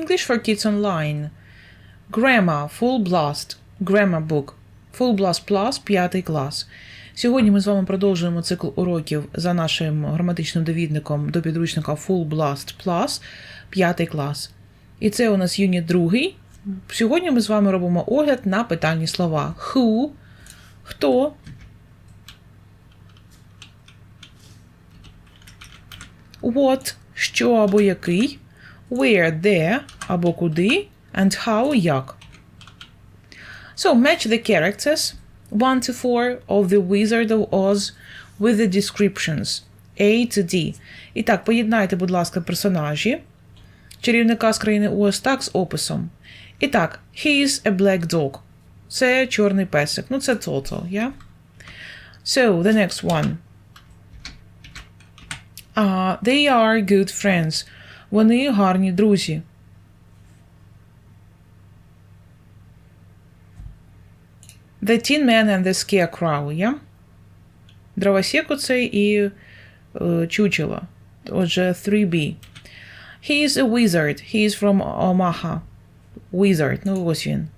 English for Kids Online. Grammar Full Blast. Grammar Book. Full Blast Plus 5 клас. Сьогодні ми з вами продовжуємо цикл уроків за нашим граматичним довідником до підручника Full Blast Plus 5 клас. І це у нас юніт другий. Сьогодні ми з вами робимо огляд на питальні слова. Who, хто, what, що або який, where, де або куди, and how, як. So match the characters 1 to 4 of the Wizard of Oz with the descriptions A to D. І так, поєднайте, будь ласка, персонажі чарівника з країни Оз так з описом. І так, he is a black dog. Це чорний песик. Ну, це total, yeah? So, the next one. Uh, they are good friends. Вони гарні друзі. The Tin Man and the Scarecrow, yeah? Дровосек оцей і е, чучело. Отже, 3B. He is a wizard. He is from Omaha. Wizard. Ну, ось він.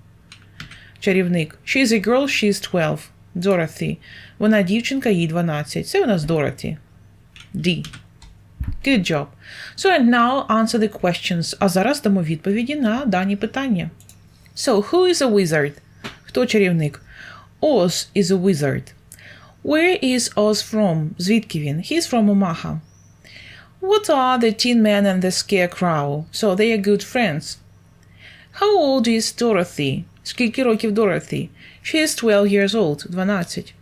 Чарівник. She is a girl, she is 12. Dorothy. Вона дівчинка, їй 12. Це у нас Dorothy. D. Good job. So and now answer the questions. А зараз дамо відповіді на дані питання. So, who is a wizard? Хто чарівник? Oz is a wizard. Where is Oz from? Звідки він? He's from Omaha. What are the Tin Man and the Scarecrow? So they are good friends. How old is Dorothy? Скільки років Dorothy? She is 12 years old. 12.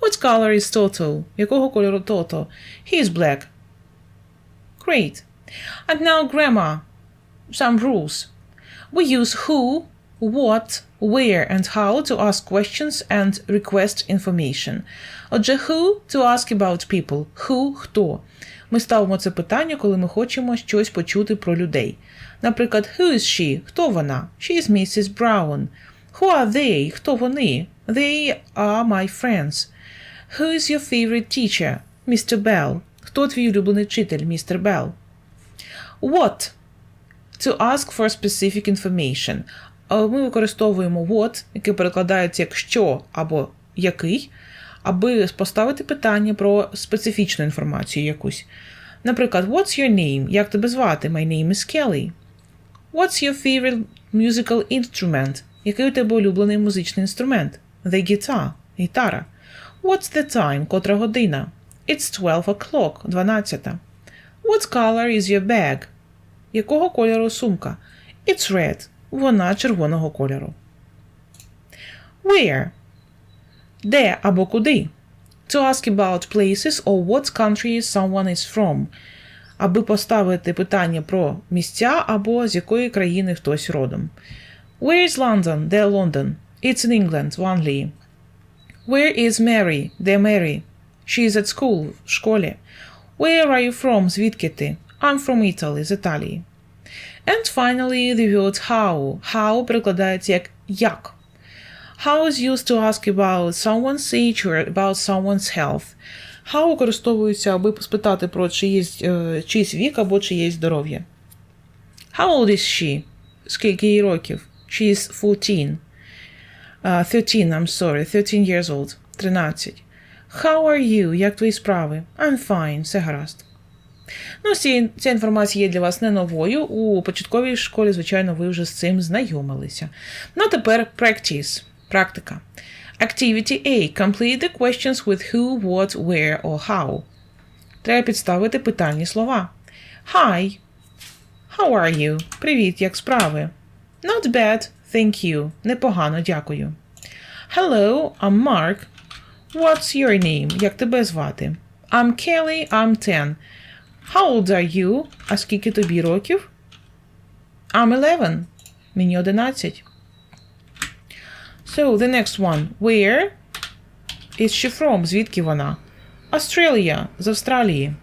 What color is Toto? Якого кольору Toto? He is black. Great. And now grammar. Some rules. We use who, what, where and how to ask questions and request information. Отже, who to ask about people. Who – хто. Ми ставимо це питання, коли ми хочемо щось почути про людей. Наприклад, who is she? Хто вона? She is Mrs. Brown. Who are they? Хто вони? They are my friends. Who is your favorite teacher? Mr. Bell. Хто твій улюблений вчитель, містер Белл? What? To ask for specific information. Ми використовуємо what, яке перекладається як що або який, аби поставити питання про специфічну інформацію якусь. Наприклад, What's your name? Як тебе звати? My name is Kelly. What's your favorite musical instrument? Який у тебе улюблений музичний інструмент? The guitar. Гітара. What's the time? Котра година? It's 12 o'clock. 12. What color is your bag? Якого кольору сумка? It's red. Вона червоного кольору. Where? Де або куди? To ask about places or what country someone is from. Аби поставити питання про місця або з якої країни хтось родом. Where is London? Де Лондон? It's in England, в Англії. Where is Mary? Де Мері? She is at school, в школі. Where are you from? Звідки ти? I'm from Italy, з Італії. And finally, the word how. How перекладається як як. How is used to ask about someone's age or about someone's health. How використовується, аби спитати про чиїсь, е, чийсь вік або чиєсь здоров'я. How old is she? Скільки їй років? She is 14. Uh, 13, I'm sorry, 13 years old. 13. How are you? Як твої справи? I'm fine, все гаразд. Ну, ця інформація є для вас не новою. У початковій школі, звичайно, ви вже з цим знайомилися. Ну, тепер practice. Практика. Activity A. Complete the questions with who, what, where or how. Треба підставити питальні слова. Hi. How are you? Привіт, як справи? Not bad, thank you. Непогано, дякую. Hello, I'm Mark. What's your name? Як тебе звати? I'm Kelly, I'm 10. How old are you? А скільки тобі років? I'm 11. Мені 11. So, the next one. Where is she from? Звідки вона? Australia. З Австралії.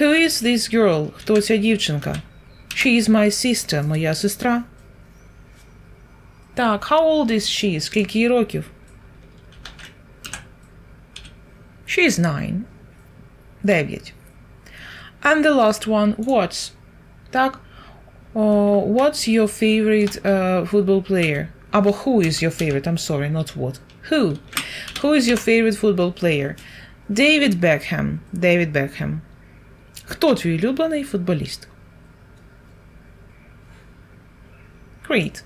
Who is this girl? Хто ця дівчинка? She is my sister. Моя сестра. Так, how old is she? Скільки їй років? She is nine. Дев'ять. And the last one, what's? Так, Oh, what's your favorite uh, football player? Або who is your favorite? I'm sorry, not what. Who? Who is your favorite football player? David Beckham. David Beckham. Хто твій улюблений футболіст? Great.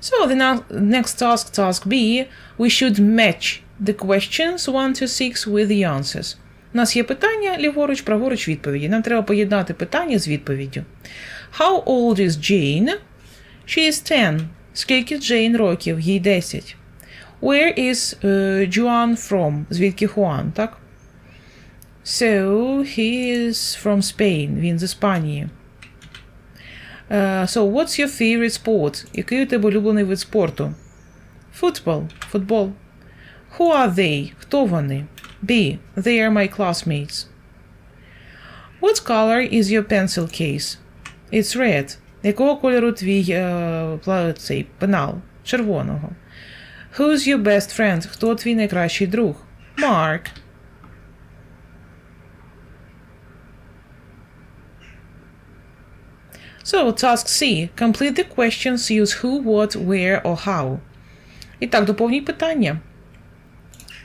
So the now- next task, task B, we should match the questions 1 to 6 with the answers. У нас є питання ліворуч, праворуч відповіді. Нам треба поєднати питання з відповіддю. How old is Jane? She is 10. Скільки Джейн років? Їй 10. Where is uh, Juan from? Звідки Хуан, так? So, he is from Spain. Він з Іспанії. Uh, so, what's your favorite sport? Який у тебе улюблений вид спорту? Football. Футбол. Who are they? Хто вони? B. They are my classmates. What color is your pencil case? It's red. Якого кольору твій е, пла- цей пенал? Червоного. Who's your best friend? Хто твій найкращий друг? Mark. So, task C. Complete the questions. Use who, what, where or how. І так, доповніть питання.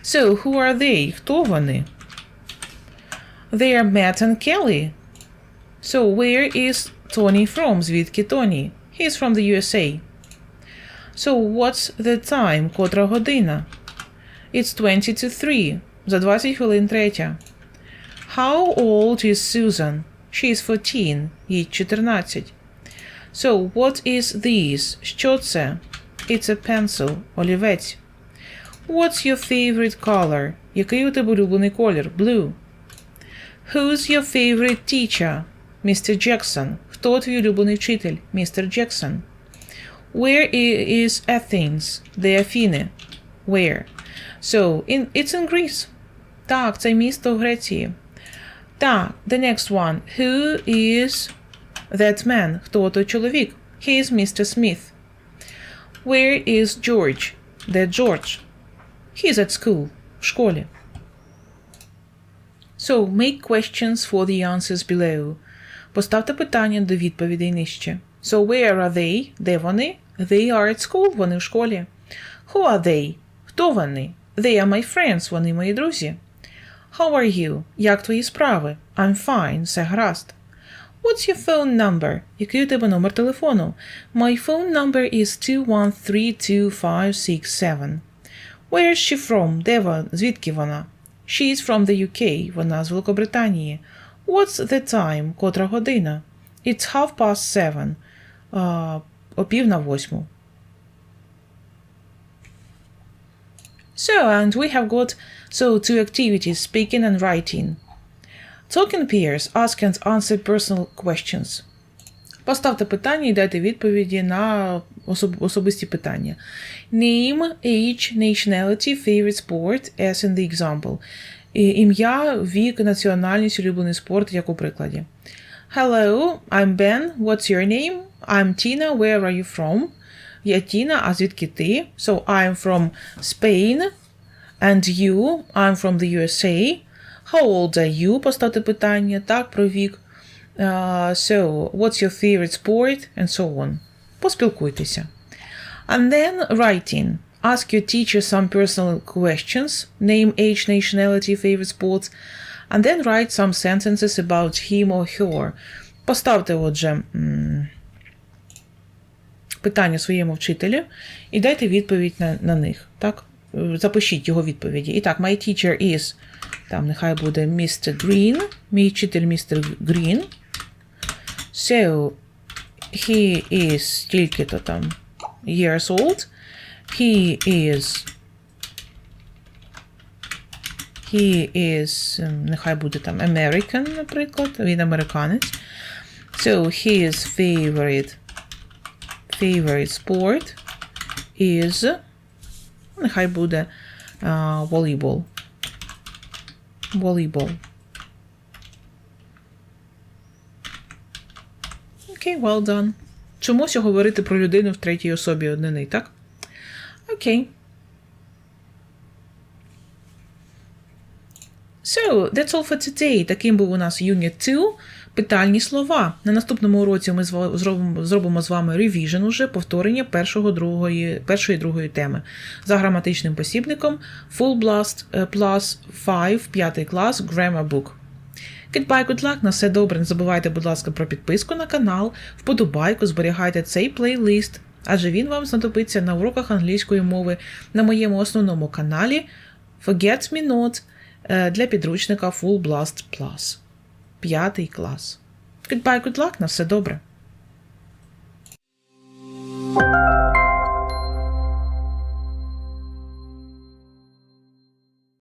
So, who are they? Хто вони? They are Matt and Kelly. So, where is Tony from? Звідки Тоні? He's from the USA. So, what's the time? Котра година? It's 20 to 3. За 20 хвилин третя. How old is Susan? She's 14. Їй 14. So, what is this? Що це? It's a pencil. Олівець. What's your favorite color? Який у тебе улюблений колір? Blue. Who's your favorite teacher? Mr. Jackson. Хто твій улюблений вчитель? Mr. Jackson. Where i- is Athens? Де Афіни? Where? So, in, it's in Greece. Так, це місто в Греції. Так, the next one. Who is that man? Хто той чоловік? He is Mr. Smith. Where is George? Де Джордж? He's at school. В школі. So, make questions for the answers below. Поставте питання до відповідей нижче. So, where are they? Де вони? They are at school. Вони в школі. Who are they? Хто вони? They are my friends. Вони мої друзі. How are you? Як твої справи? I'm fine. Все гаразд. What's your phone number? Який у тебе номер телефону? My phone number is 2132567. Where is she from? Де вона? Звідки вона? She is from the UK. Вона з Великобританії. What's the time? Котра година? It's half past seven. Uh, о пів на восьму. So, and we have got so two activities, speaking and writing. Talking pairs ask and answer personal questions. Поставте питання і дайте відповіді на особ- особисті питання. Name, age, nationality, favorite sport, as in the example. І- Ім'я, вік, національність, улюблений спорт, як у прикладі. Hello, I'm Ben. What's your name? I'm Tina. Where are you from? Я Тіна, а звідки ти? So I'm from Spain. And you? I'm from the USA. How old are you? Поставте питання. Так, про вік. Uh, so, what's your favorite sport? And so on. Поспілкуйтеся. And then writing. Ask your teacher some personal questions. Name, age, nationality, favorite sports. And then write some sentences about him or her. Поставте, отже, питання своєму вчителю і дайте відповідь на, на них. Так? Е, Запишіть його відповіді. І так, my teacher is, там нехай буде Mr. Green, мій вчитель Mr. Green. So, he is стільки-то там years old. He is He is, ем, нехай буде там American, наприклад, він американець. So, his favorite favorite sport is, нехай буде uh, volleyball. Окей, well done. Чомусь говорити про людину в третій особі однини, так? Окей. So, that's all for today. Таким був у нас Unit 2. питальні слова. На наступному уроці ми зробимо, зробимо з вами revision уже повторення першого, другої, першої другої теми. За граматичним посібником Full Blast е, Plus 5, 5 клас Grammar Book. Goodbye, good luck, на все добре. Не забувайте, будь ласка, про підписку на канал, вподобайку, зберігайте цей плейлист, адже він вам знадобиться на уроках англійської мови на моєму основному каналі Forget Me Not е, для підручника Full Blast Plus. П'ятий клас. Goodbye, good luck, на все добре.